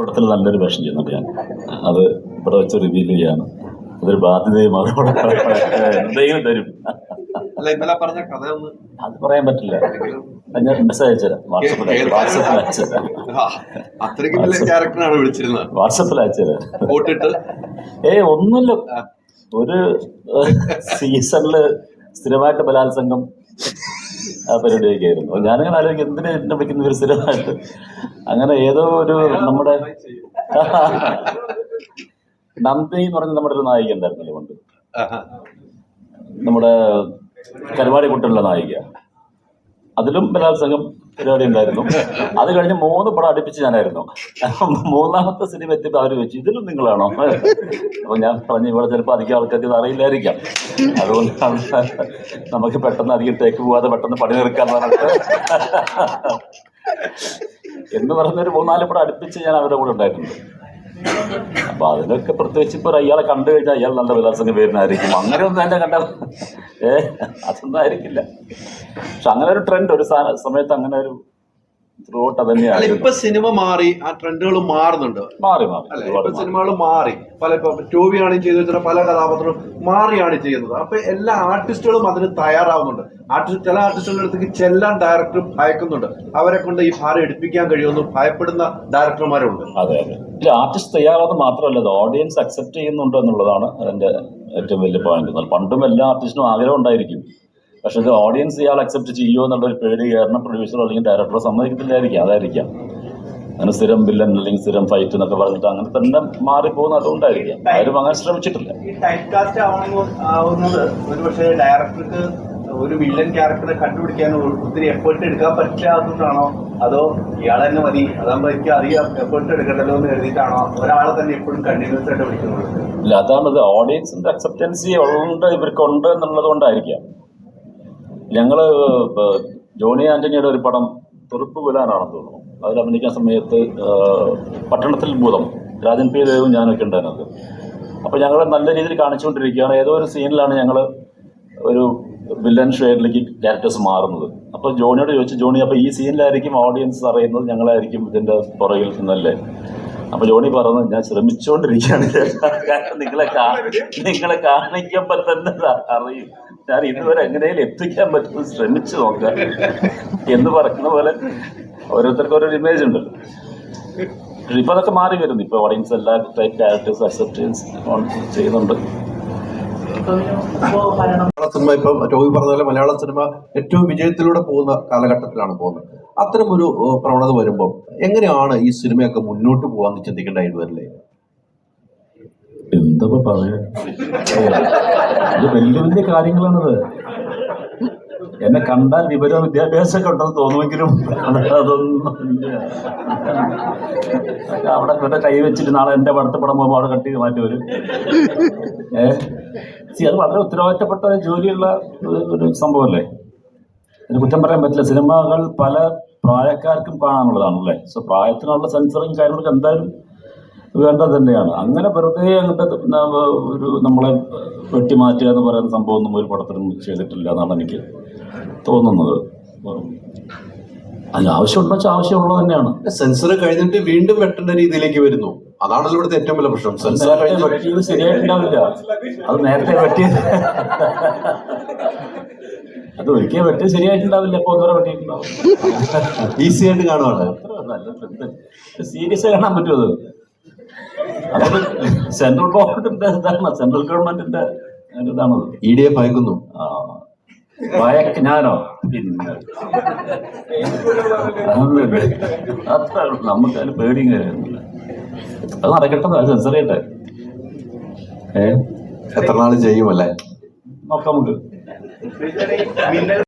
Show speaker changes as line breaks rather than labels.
പടത്തിൽ നല്ലൊരു വേഷം ചെയ്യുന്നുണ്ട് ഞാൻ. അത് ഇവിടെ വെച്ച് റിവീൽ ചെയ്യാണ്. അതൊരു ബാധ്യതയും അതോടെ എന്തെങ്കിലും തരും. അത് പറയാൻ പറ്റില്ല. അത് ഞാൻ മെസ്സേജ് അയച്ചുതരാം വാട്സപ്പിൽ വാട്സപ്പിൽ അയച്ചുതരാം അയച്ചുതരാം ഏയ് ഒന്നുമില്ല. ഒരു സീസണിൽ സ്ഥിരമായിട്ട് ബലാത്സംഗം. ആ പരിപാടിയൊക്കെ ആയിരുന്നു. ഞാനിങ്ങനെ ആലോചിക്കും എന്തിനാ എന്നെ വെക്കുന്ന ഒരു സ്ഥിരമായിട്ട്? അങ്ങനെ ഏതോ ഒരു നമ്മുടെ നന്ദി എന്ന് പറഞ്ഞ നമ്മുടെ ഒരു നായിക ഉണ്ടായിരുന്നല്ലോ
കൊണ്ട്
നമ്മുടെ കരുവാടി കുട്ടിയുള്ള നായിക. അതിലും ബലാത്സംഗം പരിപാടി ഉണ്ടായിരുന്നു. അത് കഴിഞ്ഞ് മൂന്ന് പടം അടുപ്പിച്ച് ഞാനായിരുന്നു. മൂന്നാമത്തെ സിനിമ എത്തിയപ്പോൾ അവർ വെച്ചു ഇതിലും നിങ്ങളാണോ? അപ്പൊ ഞാൻ പറഞ്ഞു ഇവിടെ ചിലപ്പോൾ അധികം ആൾക്കാർക്ക് ഇത് അറിയില്ലായിരിക്കാം. അതുകൊണ്ടാണ് നമുക്ക് പെട്ടെന്ന് അധികം തേക്ക് പോവാതെ പെട്ടെന്ന് പണി തീർക്കാൻ പറഞ്ഞിട്ട് എന്ന് പറഞ്ഞൊരു മൂന്നാൽ പടം അടുപ്പിച്ച് ഞാൻ അവരുടെ കൂടെ ഉണ്ടായിട്ടുണ്ട്. അപ്പൊ അതിലൊക്കെ പ്രത്യേകിച്ച് ഇപ്പൊ ഇയാളെ കണ്ടു കഴിഞ്ഞാൽ അയാൾ നല്ല വിലാസങ്ങൾ പേരിനായിരിക്കും അങ്ങനെ ഒന്നും എന്നെ കണ്ട ഏ അതൊന്നും ആയിരിക്കില്ല. പക്ഷെ അങ്ങനെ ഒരു ട്രെൻഡ് ഒരു സമയത്ത് അങ്ങനെ ഒരു ത്രൂ ഔട്ട്
ഇപ്പൊ സിനിമ മാറി ആ ട്രെൻഡുകൾ മാറുന്നുണ്ട്.
മാറി മാറി.
അല്ലെ ഇപ്പൊ സിനിമകൾ മാറി. പല ഇപ്പൊ ആണ് ചെയ്തു വെച്ചാൽ പല കഥാപാത്രവും മാറിയാണ് ചെയ്യുന്നത്. അപ്പൊ എല്ലാ ആർട്ടിസ്റ്റുകളും അതിന് തയ്യാറാവുന്നുണ്ട്. ആർട്ടിസ്റ്റ് ചില ആർട്ടിസ്റ്റുകളുടെ അടുത്തേക്ക് ചെല്ലാൻ ഡയറക്ടർ ഭയക്കുന്നുണ്ട്. അവരെ കൊണ്ട് ഈ ഭാരം എടുപ്പിക്കാൻ കഴിയുമെന്ന് ഭയപ്പെടുന്ന ഡയറക്ടർമാരുണ്ട്
അതെ അതെ. ആർട്ടിസ്റ്റ് തയ്യാറാവുന്ന മാത്രമല്ല ഓഡിയൻസ് അക്സെപ്റ്റ് ചെയ്യുന്നുണ്ട് എന്നുള്ളതാണ് അതിന്റെ ഏറ്റവും വലിയ പോയിന്റ് പണ്ടും എല്ലാ ആർട്ടിസ്റ്റിനും ആഗ്രഹം ഉണ്ടായിരിക്കും. പക്ഷെ ഇത് ഓഡിയൻസ് ഇയാൾ അക്സെപ്റ്റ് ചെയ്യുമോ എന്നുള്ളൊരു പേടി കാരണം പ്രൊഡ്യൂസറോ അല്ലെങ്കിൽ ഡയറക്ടറോ സമ്മതിക്കത്തില്ലായിരിക്കും. അതായിരിക്കാം. അങ്ങനെ സ്ഥിരം വില്ലൻ അല്ലെങ്കിൽ സ്ഥിരം ഫൈറ്റ് എന്നൊക്കെ പറഞ്ഞിട്ട് അങ്ങനെ തന്നെ മാറിപ്പോകുന്ന അതുകൊണ്ടായിരിക്കാം. ആരും അങ്ങനെ ശ്രമിച്ചിട്ടില്ല.
ഡയറക്ടർക്ക് ഒരു വില്ലൻ ക്യാരക്ടറെ കണ്ടുപിടിക്കാൻ ഒത്തിരി എഫേർട്ട് എടുക്കാൻ പറ്റാത്തതാണോ അതോ ഇയാളെ തന്നെ മതി. അതാകുമ്പോൾ എനിക്ക് അധികം എഫേർട്ട് എടുക്കണ്ടല്ലോ എന്ന് കരുതിയിട്ടാണോ? ഒരാളെ തന്നെ എപ്പോഴും കണ്ടിന്യൂസ് ആയിട്ട് വിളിക്കുന്നത്?
ഇല്ല അതാണത് ഓഡിയൻസിന്റെ അക്സെപ്റ്റൻസി ഉണ്ട് ഇവർക്കുണ്ട് എന്നുള്ളത് കൊണ്ടായിരിക്കാം. ഞങ്ങൾ ജോണി ആന്റണിയുടെ ഒരു പടം തെറുപ്പ് വിലാനാണെന്ന് തോന്നുന്നു. അതിൽ അഭിനയിക്കുന്ന സമയത്ത് പട്ടണത്തിൽ ഭൂതം. രാജൻ പി ദേവും ഞാനൊക്കെ ഉണ്ടായിരുന്നത്. അപ്പോൾ ഞങ്ങൾ നല്ല രീതിയിൽ കാണിച്ചുകൊണ്ടിരിക്കുകയാണ്. ഏതോ ഒരു സീനിലാണ് ഞങ്ങൾ ഒരു വില്ലൻ ഷെയറിലേക്ക് ക്യാരക്ടേഴ്സ് മാറുന്നത്. അപ്പോൾ ജോണിയോട് ചോദിച്ചു ജോണി അപ്പോൾ ഈ സീനിലായിരിക്കും ഓഡിയൻസ് അറിയുന്നത്? ഞങ്ങളായിരിക്കും ഇതിന്റെ പുറകിൽ നിന്നല്ലേ? അപ്പൊ ജോണി പറഞ്ഞു ഞാൻ ശ്രമിച്ചുകൊണ്ടിരിക്കുകയാണ് കാരണം നിങ്ങളെ നിങ്ങളെ കാണിക്കുമ്പോൾ തന്നെ അറിയും. ഞാൻ ഇതുവരെ എങ്ങനെയും എത്തിക്കാൻ പറ്റുമെന്ന് ശ്രമിച്ചു നോക്കാം. എന്ന് പറയുന്ന പോലെ ഓരോരുത്തർക്കും ഓരോ ഇമേജ് ഉണ്ട്. ഇപ്പൊ അതൊക്കെ മാറി വരുന്നു. ഇപ്പൊ ഓഡിയൻസ് എല്ലാ ടൈപ്പ് ക്യാരക്ടേഴ്സ് അക്സെപ്റ്റൻസ് ചെയ്യുന്നുണ്ട്.
മലയാള സിനിമ ഇപ്പം രോഹി പറഞ്ഞ പോലെ മലയാള സിനിമ ഏറ്റവും വിജയത്തിലൂടെ പോകുന്ന കാലഘട്ടത്തിലാണ് പോകുന്നത്. അത്തരം ഒരു പ്രവണത വരുമ്പോൾ എങ്ങനെയാണ് ഈ സിനിമയൊക്കെ മുന്നോട്ട് പോകാന്ന് ചിന്തിക്കേണ്ടതായിട്ട് വരില്ലേ
എന്താ പറയാ. ഇത് വലിയ വലിയ കാര്യങ്ങളാണത്. എന്നെ കണ്ടാൽ വിവര വിദ്യാഭ്യാസമൊക്കെ ഉണ്ടെന്ന് തോന്നുമെങ്കിലും അതൊന്നും. അവിടെ ഇവിടെ കൈ വെച്ചിട്ട് നാളെ എന്റെ പടത്ത് പടം പോകുമ്പോൾ അവിടെ കട്ടി മാറ്റി വരും. ഏ? സി അത് വളരെ ഉത്തരവാദിത്തപ്പെട്ട ജോലിയുള്ള ഒരു- സംഭവമല്ലേ? അതിന് കുറ്റം പറയാൻ പറ്റില്ല. സിനിമകൾ പല പ്രായക്കാർക്കും കാണാനുള്ളതാണല്ലേ? സോ പ്രായത്തിനുള്ള സെൻസറിങ് കാര്യങ്ങളൊക്കെ എന്തായാലും വേണ്ടത് തന്നെയാണ്. അങ്ങനെ വെറുതെ അങ്ങനത്തെ ഒരു നമ്മളെ വെട്ടിമാറ്റുക എന്ന് പറയുന്ന സംഭവം ഒന്നും ഒരു പടത്തിനും ചെയ്തിട്ടില്ല എന്നാണ് എനിക്ക് തോന്നുന്നത്. അല്ല ആവശ്യമുണ്ടോ? വെച്ചാൽ ആവശ്യമുള്ളത് തന്നെയാണ്.
സെൻസർ കഴിഞ്ഞിട്ട് വീണ്ടും വെട്ടേണ്ട രീതിയിലേക്ക് വരുന്നു. അതാണല്ലോ ഇവിടുത്തെ ഏറ്റവും വലിയ പ്രശ്നം. സെൻസർ
ശരിയായിട്ടുണ്ടാവില്ല. അത് നേരത്തെ വെട്ടിയത്. അത് ഒരിക്കൽ വെട്ടി ശരിയായിട്ടുണ്ടാവില്ല. ഇപ്പൊ ഒന്നര വെട്ടിയിട്ടുണ്ടാവും.
ഈസി ആയിട്ട് കാണുവാണ്.
സീരിയസ് കാണാൻ പറ്റുമോ അത്. സെൻട്രൽ ഗവൺമെന്റിന്റെ ഇതാണ്? സെൻട്രൽ ഗവൺമെന്റിന്റെ ഇതാണത്
ഇ ഡി എഫ് അയക്കുന്നു
ആ. ഭയക്ക് ഞാനോ പിന്നെ. അത്ര നമുക്ക് അതിന് പേടിയും കാര്യമൊന്നുമില്ല അത് നടക്കട്ടെ അത് സെൻസർ ചെയ്യട്ടെ. ഏ?
എത്ര നാൾ ചെയ്യുമല്ലേ?
നോക്കാം നമുക്ക്.